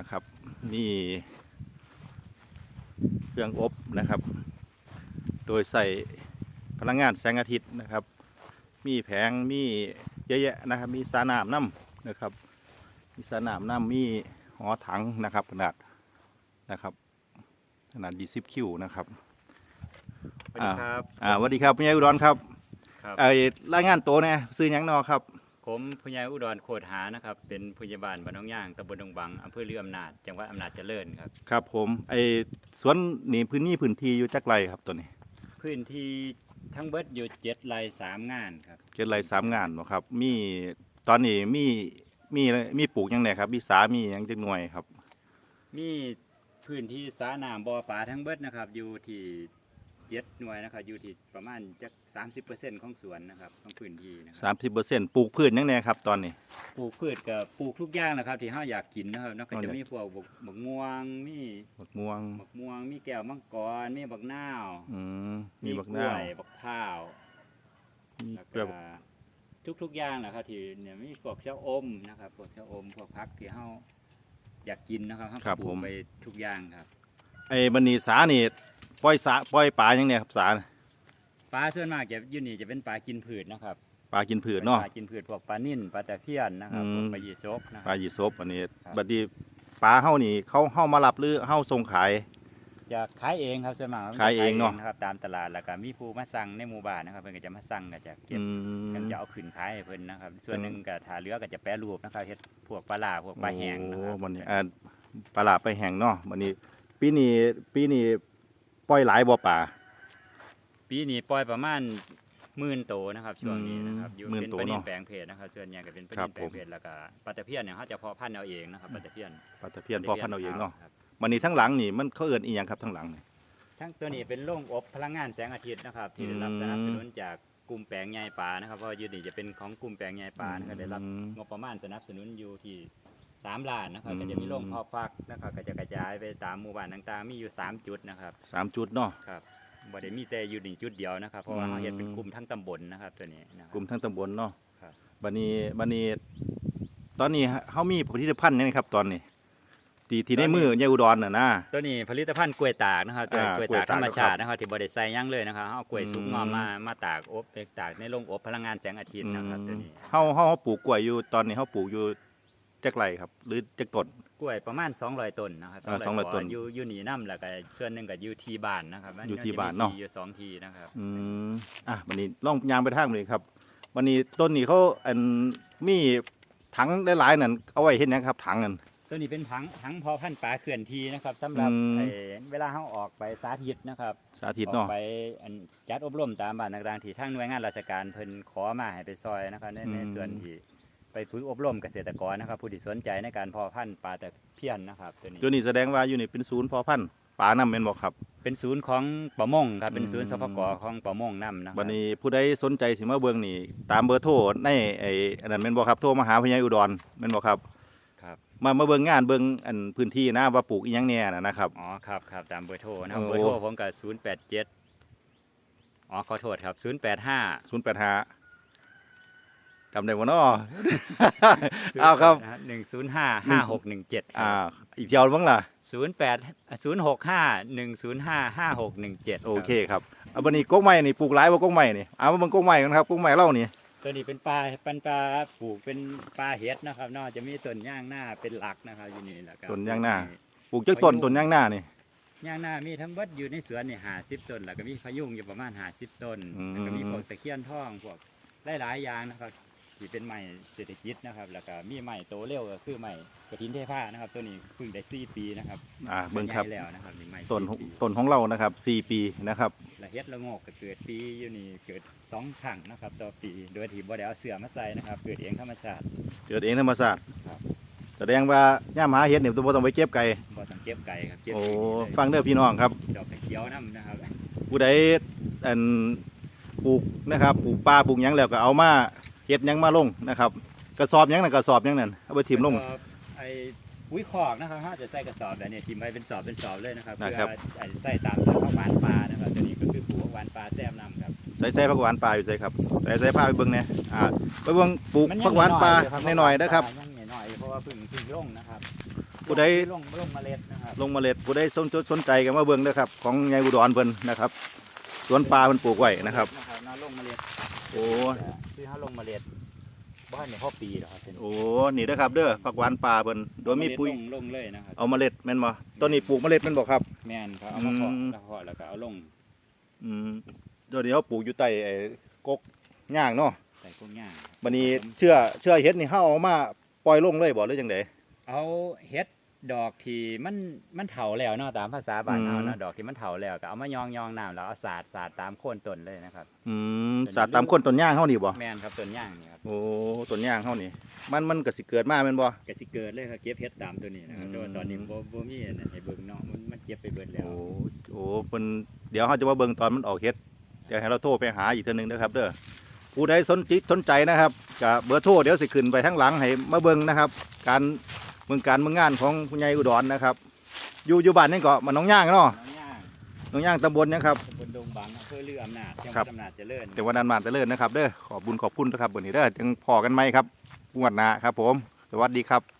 นะครับ มีเครื่องอบนะครับ โดยใส่พลังงานแสงอาทิตย์นะครับ มีแผงมีเยอะแยะนะครับ มีสระน้ำน้ำนะครับ มีสระน้ำน้ำมีหอถังนะครับขนาดนะครับขนาดดีซิบคิวนะครับสวัสดีครับอ่าสวัสดีครับพี่ใหญ่อุดรครับครับไอ้รายงานตัวเนี่ยซื้อหยังนอครับ ผมผู้ใหญ่อุดรโคดหานะครับ เป็นผู้ใหญ่บ้านบ้านหน้องย่างตำบลดงบังอำเภอเรืออำนาจจังหวัดอำนาจเจริญครับ ครับผมไอ้สวนนี่พื้นที่พื้นที่อยู่จักไรครับตัวนี้พื้นที่ทั้งเบิดอยู่เจ็ดไร่สามงานครับเกิดไรสามงานบ่ครับ มีตอนนี้มีมีมีปลูกหยังไงครับมีสามีหยังจักหน่วยครับ มีพื้นที่สาน้ำบ่อปลาทั้งเบิดนะครับ อยู่ที่ เจ็ดหน่วยนะครับอยู่ที่ประมาณจักสามสิบเปอร์เซ็นต์ของสวนนะครับของพื้นที่นะคสารับมสิบเปอร์เซ็นต์ปลูกพืชหยังไงครับ ตอนนี้ ปลูกพืชกับปลูกทุกอย่างนะครับ ที่เราอยากกินนะครับนอกจากอ๋อจะอยากมีพวกบักบักม่วงมีบักม่วงบักม่วง มีแก้วมังกรมีบักนาวอืมมีบักล้นาววยบักพร้าวมีแล้วเกลืก็อทุกๆอย่างนะครับที่เนี่ยมีพวกเช้าอมนะครับพวกเช้าอมพวกพักที่เฮาอยากกินนะครับเฮาก็ปลูกไปทุกอย่างครับไอ้บันนีสานี่ ปล่อยสาปล่อยปลาหยังไงครับสาปลาส่วนมากจะอยู่นี่จะเป็นปลากินผืชนะครับปลากินพืชเนาะปลากินผืชพวกปลานิ่นปลาตะเพียนนะครับอืมพวกปลายีสบนะคปรัลาบยีสบอันนี้ครับ บัดนี้ปลาเฮานี่เขาเฮามารับหรือเฮาส่งขาย จะขายเองครับส่วนมากขายเองเนาะนะครับตามตลาดแล้วก็มีผู้มาสั่งในหมู่บ้านนะครับเพิ่นก็จะมาสั่งก็จะเก็บอืม กันจะเอาขึ้นขายให้เพิ่นนะครับ ส่วนหนึ่งก็ถ้าเหลือก็จะแปรรูปนะครับเฮ็ดพวกปลาล่าพวกปลาแห้งนะครัโอ้บบันนี้อ่าปลาหลาไปแห้งเนาะบันนี้ปีนี้ปีนี้ ปล่อยหลายบ่ปลาปีนี้ปล่อยประมาณหมื่นโตนะครับช่วงนี้นะครับอืมอยู่หมื่นเป็นโตปลานินเนาะแปลงเพจนะครับส่วนใหญ่ก็เป็นปลาครันิบนแปลงเพจแล้วก็ปลาตะเพียนเนี่ยเขาจะเพาะพันธุ์เอาเองนะครับปลาตะเพียนปลาตะเพียนพ่อพันธุ์เอาเองเนาะครับบันนี้ทั้งหลังนี่มันเขาเอิ้นอีหยังครับทั้งหลังนี่ ทั้งตัวนี้เป็นโรงอบพลังงานแสงอาทิตย์นะครับที่ได้รับอืมสนับสนุนจากกลุ่มแปลงใหญ่ป่านะครับเพราะว่าอยูนี่จะเป็นของกลุ่มแปลงใหญ่ป่านะครับได้รับอืม งบประมาณสนับสนุนอยู่ที่ สามล้านนะครับอืมก็จะมีโรงเพาะฟักนะครับก็จะกระจายไปตามหมู่บ้านต่างๆ มีอยู่สามจุดนะครับสามจุดเนาะครับบ่ได้มีแต่อยู่นี่จุดเดียวนะครับเพราะว่าอืมเขาเฮ็ดเป็นกลุ่มทั้งตำบลนะครับตัวนี้นะครับ กลุ่มทั้งตำบลเนาะครับ บันนี้บันนี้ ตอนนี้เฮามีผลิตภัณฑ์หยังไงครับ ตอนนี้ที่ที่ในมือยายอุดรน่ะนะ ตัวนี้ผลิตภัณฑ์กล้วยตากนะครับตัวอ่ากล้วยกล้วยตากตากธรรมชาตินะครับที่บ่ได้ใส่หยังเลยนะครับเอากล้วยสุกอืม งอมมามาตากอบไปตากในโรงอบพลังงานแสงอาทิตย์นะครับตัวนี้ เฮาเฮาเฮาปลูกกล้วยอยู่ตอนนี้เฮาปลูกอยู่ จักไรครับ หรือจักต้น กล้วยประมาณ200ต้นนะครับอ่า200ต้นอยู่อยู่นี่นํแล้วก็ส่วนหนึงก็อยู่ที่บ้านนะครับมัอยู่ที่จะมีบ้านเนาะ อยู่สองที่นะครับ อืมอะวันนี้ล่องยางไปทางเลยครับวันนี้ต้นนี้เขาอันมีถังหลายๆนั่นเอาไว้เห็นยังครับ ถังนั่น ตัวนี้เป็นถังถังเพอพันธุ์ปลาเขื่อนทีนะครับสำหรับอืม ไอ้เวลาเฮาออกไปสาธิตนะครับสาธิตออเนาะ กไปอันจัดอบรมตามบ้านต่างๆที่ทางหน่วยงานราชการเพิ่นขอมาให้ไปซอยนะครับในในอืม ส่วนที่ ไปฝึกอบรมเกษตรกรนะครับ ผู้ที่สนใจในการเพาะพันธุ์ปลาตะเพียนนะครับตัวนี้ตัวนี้แสดงว่าอยู่นี่เป็นศูนย์เพอพันธุ์ปลาน้ำเป็นบอกครับ เป็นศูนย์ของประมงครับเป็นศูนย์อืมสพกของประมงนํนะครัวันนี้ผู้ใดสนใจสิมาเบิ่งนี่ ตามเบอร์โทรในไอ้อันนั้นเป็นบอกครับโทรมาหาพญายอุดรเป็นบอกครับครับมามาเบิ่งงานเบิ่งอันพื้นที่นะว่าปลูกอีหยังแน่น่ะนะครับอ๋อครับครับตามเบอร์โทรนะครับโอ้เบอร์โทรผมก็087อ๋อขอโทษครับ085ศูนย์แปดห้า จำได้บ่เนาะเอาครับ หนึ่งศูนย์ห้าห้าหกหนึ่งเจ็ดอ่า อีกเที่ยวบ้างล่ะ ศูนย์แปดศูนย์หกห้าหนึ่งศูนย์ห้าห้าหกหนึ่งเจ็ดโอเคครับเอาบันนี้กกไม้นี่ปลูกหลายบ่กกไม้นี่เอามาเบิ่งกกไม้กันครับกกไม้เล่านี่ ตัวนี้เป็นปลาเป็นปลาปลูกเป็นปลาเห็ดนะครับเนอกจะมีต้นย่างหน้าเป็นหลักนะครับอยู่นี่แหละครับต้นย่างหน้า ปลูกจักต้นต้นย่างหน้านี่ ย่างหน้ามีทั้งเบิดอยู่ในสวนนี่หาสิบต้นแล้วก็มีพะยุงอยู่ประมาณหาสิบต้นอืม แล้วก็มีพวกตะเคียนทองพวกหลายๆอย่างนะครับ ที่เป็นไม้เศรษฐกิจนะครับ แล้วก็มีไม้โตเร็วก็คือไม้กระถินเทผ้านะครับ ตัวนี้เพิ่งได้สี่ปีนะครับอ่าเบิ่งครับ ใหญ่แล้วนะครับนี่ไม้ต้นสี่ปีต้นของเรานะครับ4ปีนะครับและเฮ็ดละโงกก็เกิดปีอยู่นี่เกิดสองครั้งนะครับต่อปีโดยที่บ่ได้เอาเสือมาใส่นะครับ เกิดเองธรรมชาติ เกิดเองธรรมชาติครับ แสดงว่าย่ามหาเห็ดนี่บ่ต้องไปเก็บไก่บ่ต้องเก็บไก่ครับเก็บโอ้ที่นี่เลยฟังเด้อพี่น้องครับดอกกระเขียวน้ำนะครับผู้ใดอันปลูกนะครับปลูกปลาปลูกหยังแล้วก็เอามา เฮ็ดหยังมาลงนะครับกระสอบหยังนั่นกระสอบหยังนั่นเอาไปถิ่มลงกระสอบไอ้ปุ๋ยคอกนะครับเขาจะใส่กระสอบแบบนี้ทิมไว้เป็นสอบเป็นสอบเลยนะครับนะเพื่อครับไอ้ใส่ตามทางหวานปลานะครับตัวนี้ก็คือปลูกหวานปลาแซมน้ำครับ ใส่ใส่ผักหวานปลาอยู่ใส่ครับใส่ใส่ผ้าไปเบิ่งเนี่ยอ่าไปเบิ่งปลูกมันยังผักหวานปลาอยๆอยู่หน่อยๆนะครับ ยังหน่อยๆเพราะว่าเพึ่งเพึ่งลงนะครับผู้ใด ลงลงเมล็ดนะครับลงเมล็ดผู้ใดสนสนใจกันมาเบิ่งเด้อครับ ของยายอุดรเพิ่นนะครับ สวนปลาเพิ่นปลูกไว้นะครับ นะครับน้าลงเมล็ด โอ้คือเขาลงเมล็ดบ้านในหกปีแล้วครับเป็นโอ้นี่เด้อครับเด้อผักหวานปลาเพิ่นโดยมีปุ๋ยลงลงเลยนะครับเอาเมล็ดแม่นบ่ต้นนี้ปลูกเมล็ดแม่นบ่ครับ แม่นครับเอามาเพาะอืมแล้วเพาะแล้วก็เอาลงอืมเดี๋ยวนี้เขาปลูกอยู่ใต้ไอ้กกย่างเนาะใส่พวกย่างบัดนี้เชื่อเชื่อเฮ็ดนี่เฮาเอามาปล่อยลงเลยบ่หรือจังไดเอาเฮ็ด ดอกที่มันมันเถาแล้วเนาะตามภาษาบ้านเฮาอืเนาะมดอกที่มันเถาแล้วก็เอามายองยองน้ำแล้วเอาสาดสาดตามโคนต้นเลยนะครับ อืมสาดตามคนต้นย่างเฮานี่บ่แม่นครับต้นย่างนี่ครับโอ้ต้นย่างเฮานี่ มันมันก็สิเกิดมาแม่นบ่ก็สิเกิดเลยครับเก็บเฮ็ดตามตัวนี้นะครับอืมแต่ว่าตอนนี้บ่บ่มีอันนั้นให้เบิ่งเนาะมันมันเก็บไปเบิดแล้ว โอ้โอ้เพิ่นเดี๋ยวเฮาจะมาเบิ่งตอนมันออกเฮ็ดเดี๋ยวให้เราโทรไปหาอีกเทื่อนึงนะครับเด้อผู้ใดสนจิตสนใจนะครับก็เบอร์โทรเดี๋ยวสิขึ้นไปข้างหลังให้มาเบิ่งนะครับ การเมืองการเมืองงานของคุณยายอุดรนะครับ อยู่อยู่บ้านนี่ก็มันน้องย่างเนาะน้องย่างน้องย่างตำบลนะครับตำบลดงบังอำเภอลืออำนาจจังหครัวับดอำนาจเจริญจังหวัดนันมาเจริญนะครับเด้อขอบุญขอบคุณนะครับวันนี้เด้อจังพอกันไหมครับงวดหน้าครับ ผม สวัสดีครับ